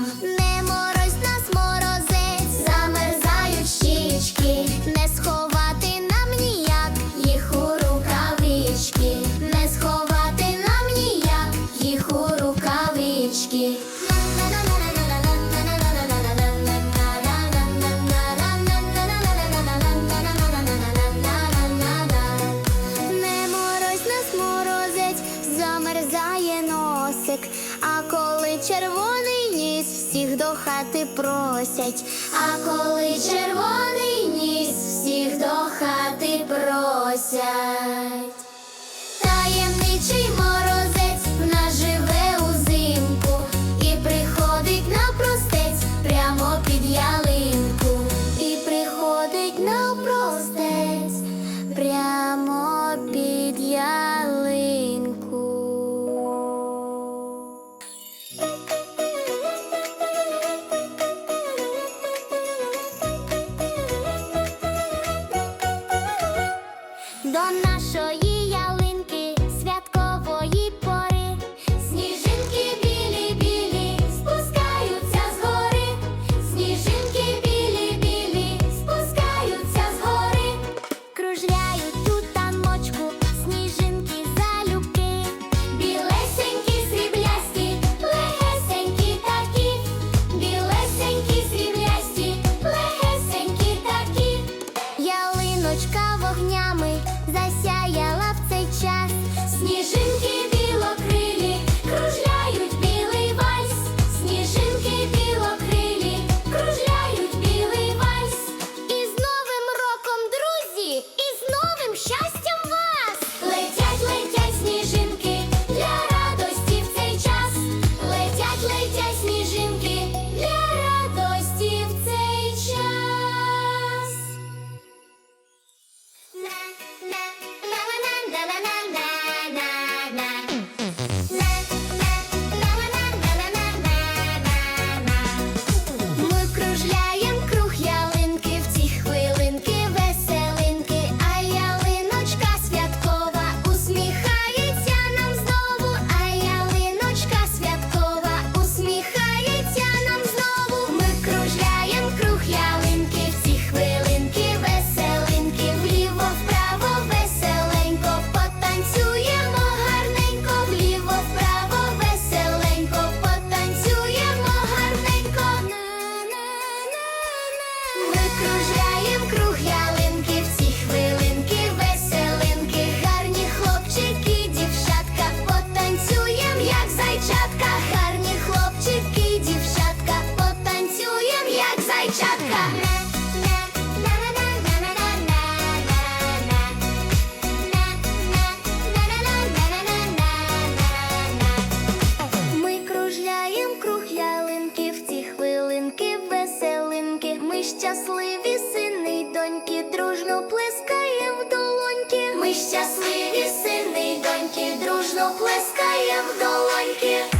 Не морозь нас морозець, замерзають щічки, не сховати нам ніяк, їх у рукавички, не сховати нам ніяк, їх у рукавички. Не морозь нас морозець, замерзає носик, а коли червоний ніс всіх до хати просять, а коли червоний ніс всіх до хати просять. Don't щасливі, сини доньки, дружно плескає в долоньки. Ми щасливі, сини доньки, дружно плескає в долоньки.